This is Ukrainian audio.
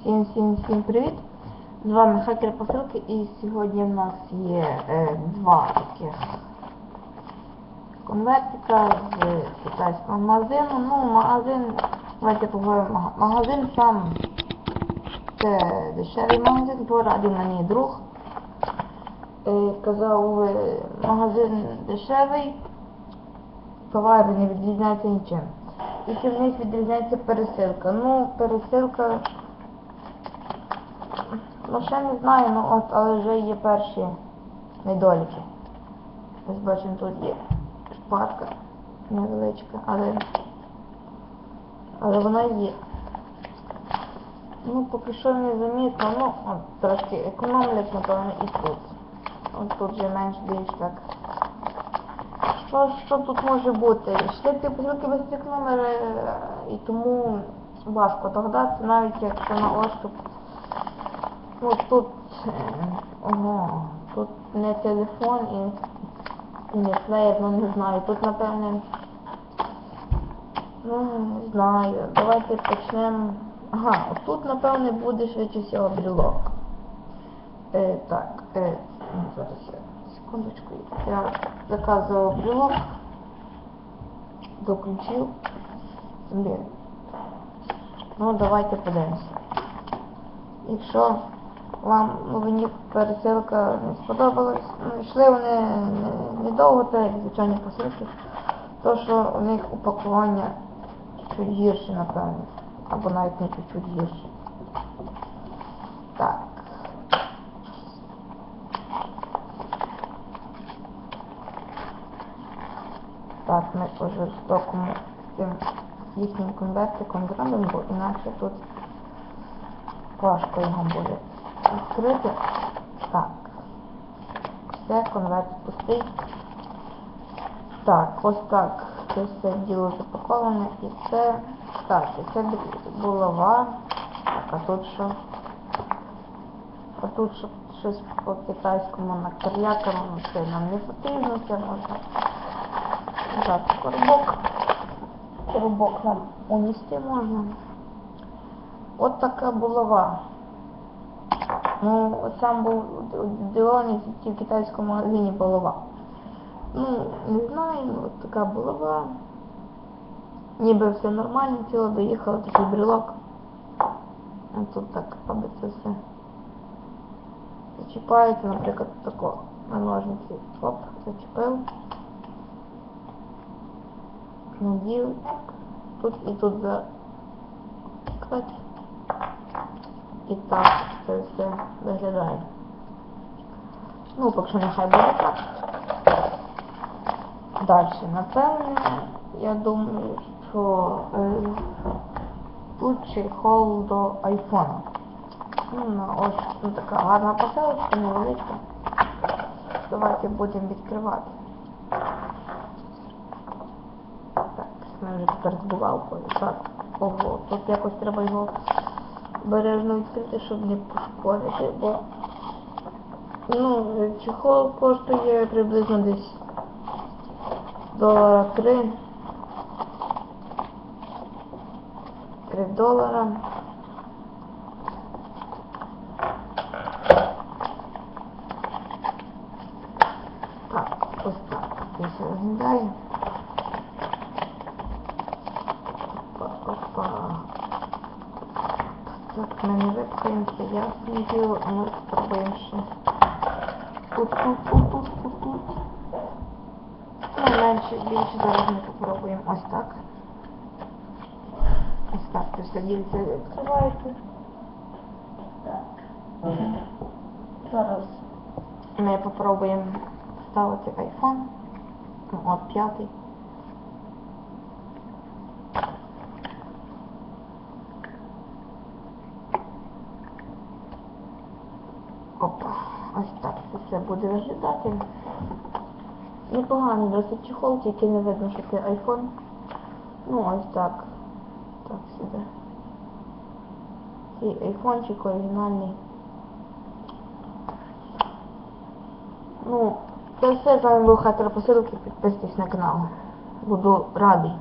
Всім всім всім привіт! З вами хакер посилки і сьогодні в нас є е, два таких конвертика з китайського магазину. Ну, магазин, давайте поговоримо. Магазин сам це дешевий магазин, порадив мені друг. Е, казав, е, магазин дешевий, товари не відрізняються нічим. Тільки в них відрізняється пересилка. Ну, пересилка. Ну ще не знаю, ну от, але вже є перші недоліки. Ось бачимо, тут є шпарка невеличка, але але вона є. Ну, поки що не замітно, ну, от трошки економлять, напевно, і тут. От тут вже менш більш так. Що, що тут може бути? Ще ці посилки без цих номер, е, і тому важко догадатися, навіть якщо на ощуп. Ну тут, е, ого, тут не телефон і, і не плеєр, ну не знаю. Тут напевне, ну не знаю. Давайте почнемо. Ага, тут напевне буде швидше всього брілок. Е, так, е, ну, зараз я секундочку. Я заказував брелок до ключів. Блін. Ну, давайте подивимося. Якщо вам мені пересилка не сподобалась, ну, йшли вони не- недовго, так як звичайні посилки, то що у них упакування чуть гірше, напевно. Або навіть не чуть-чуть гірше. Так. Так, ми жорстокому з цим їхнім конвертиком зробимо, бо інакше тут важко його буде відкрити. Так. Все, конверт пустий. Так, ось так. Це все діло запаковане. І це. Так, і це булава. Так, а тут що? А тут що, щось по китайському на карлякому, це нам не потрібно, це можна. Так, коробок. Коробок нам унести можна. От така булава. Ну, от сам був диваний в китайському магазині булава. Ну, не знаю, ну, от така булава. Ніби все нормально, тіло доїхало, такий брелок. А тут так, аби це все зачіпається, наприклад, тако на ножниці. Оп, зачепив. надів тут і тут за кстати. І так це все виглядає. Ну, поки що нехай буде так. Далі, напевне, я думаю, що е, тут чехол до айфона. Ну, ось ну, така гарна посилочка, невеличка. Давайте будемо відкривати. Так, ми вже тепер з. Так, ого, тут якось треба його бережно відкрити, щоб не пошкодити, бо ну, чехол коштує приблизно десь долара 3. 3 долара. Так, ось так. Ось виглядає. Опа, опа. Так, ми не випхаємося, ясне діло, а ми спробуємо ще. Тут, тут, тут, тут, тут, тут. Ну, менше, більше зараз ми попробуємо ось так. Ось так, це все відкривається. Так. Зараз ми попробуємо ставити iPhone. Ну, От п'ятий. Опа, ось так це все буде виглядати. Непоганий досить чехол, тільки не видно, що це iPhone. Ну ось так. Так сюди. Цей айфончик оригінальний. Ну, це все з вами був хатер посилки. Підписуйтесь на канал. Буду радий.